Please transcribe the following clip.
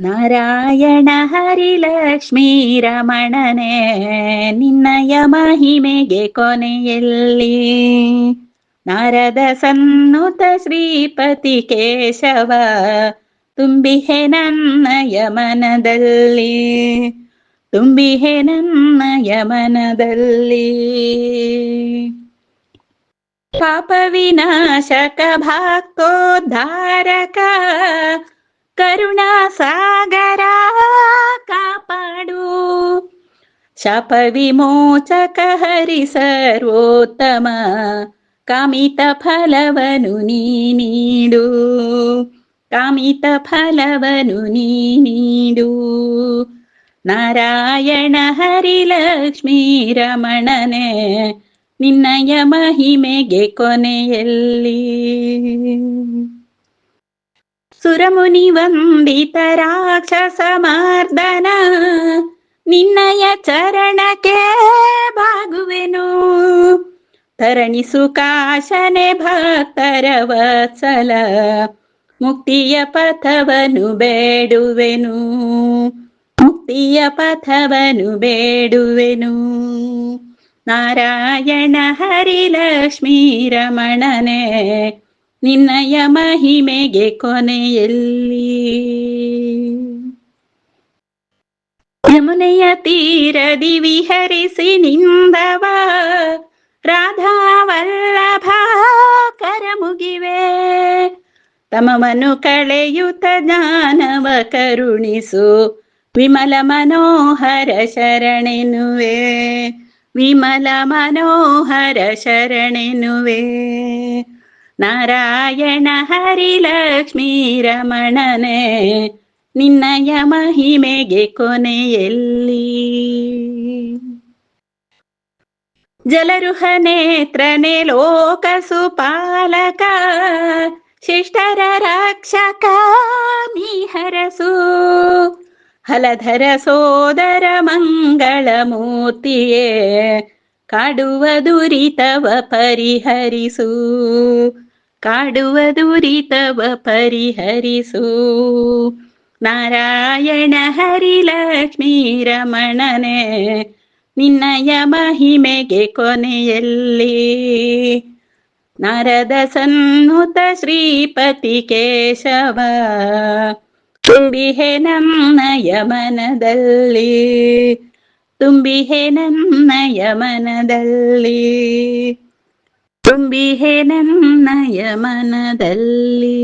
ನಾರಾಯಣ ಹರಿಲಕ್ಷ್ಮೀ ರಮಣನೆ ನಿನ್ನಯ ಮಹಿಮೆಗೆ ಕೊನೆಯಲ್ಲಿ. ನಾರದ ಸನ್ನುತ ಶ್ರೀಪತಿ ಕೇಶವ, ತುಂಬಿಹೆ ನನ್ನಯ ಮನದಲ್ಲಿ ತುಂಬಿಹೆ ನನ್ನಯ ಮನದಲ್ಲಿ ಪಾಪ ವಿನಾಶಕ ಭಕ್ತೋದ್ಧಾರಕ ಕರುಣಾ ಸಾಗರ ಕಾಪಾಡು ಶಾಪ ವಿಮೋಚಕ ಹರಿ ಸರ್ವೋತ್ತಮ ಕಾಮಿತ ಫಲವನು ನೀ ನೀಡು ಕಾಮಿತ ಫಲವನು ನೀ ನೀಡು ನಾರಾಯಣ ಹರಿ ಲಕ್ಷ್ಮೀ ರಮಣನೆ ನಿನ್ನಯ ಮಹಿಮೆಗೆ ಕೊನೆಯಲ್ಲಿ ಸುರಮುನಿ ವಂದಿತ ರಾಕ್ಷಸ ಮಾರ್ದನ ನಿನ್ನಯ ಚರಣಕ್ಕೆ ಬಾಗುವೆನು. ತರಣಿಸು ಕಾಶನೆ ಭಕ್ತರ ವತ್ಸಲ, ಮುಕ್ತಿಯ ಪಥವನು ಬೇಡುವೆನು. ಮುಕ್ತಿಯ ಪಥವನು ಬೇಡುವೆನು. ನಾರಾಯಣ ಹರಿ ಲಕ್ಷ್ಮೀ ರಮಣನೆ ನಿನ್ನಯ ಮಹಿಮೆಗೆ ಕೊನೆಯಲ್ಲಿ. ಯಮುನೆಯ ತೀರದಿ ವಿಹರಿಸಿ ನಿಂದವ ರಾಧಾ ವಲ್ಲಭ, ಕರ ಮುಗಿವೆ. ತಮವನು ಕಳೆಯುತ ಜ್ಞಾನವ ಕರುಣಿಸು, ವಿಮಲ ಮನೋಹರ ಶರಣೆನುವೆ. ವಿಮಲ ಮನೋಹರ ಶರಣೆನುವೆ. ನಾರಾಯಣ ಹರಿ ಲಕ್ಷ್ಮೀ ರಮಣನೆ, ನಿನ್ನಯ ಮಹಿಮೆಗೆ ಕೊನೆಯಲ್ಲಿ. ಜಲರುಹ ನೇತ್ರನೆ ಲೋಕ ಸುಪಾಲಕ, ಶಿಷ್ಟರ ರಕ್ಷಕ ಮೀಹರಸು. ಹಲಧರ ಸೋದರ ಮಂಗಳ ಮೂರ್ತಿಯೇ, ಕಾಡುವ ದುರಿತವ ಪರಿಹರಿಸು. ಕಾಡುವ ದುರಿತವ ಪರಿಹರಿಸು. ನಾರಾಯಣ ಹರಿ ಲಕ್ಷ್ಮೀ ರಮಣನೆ, ನಿನ್ನಯ ಮಹಿಮೆಗೆ ಕೊನೆಯಲ್ಲಿ. ನಾರದ ಸನ್ನುತ ಶ್ರೀಪತಿ ಕೇಶವ, ತುಂಬಿಹೆ ನನ್ನಯ ಮನದಲ್ಲಿ. ತುಂಬಿಹೆ ನನ್ನಯ ಮನದಲ್ಲಿ. ತುಂಬಿಹೆ ನನ್ನಯ ಮನದಲ್ಲಿ.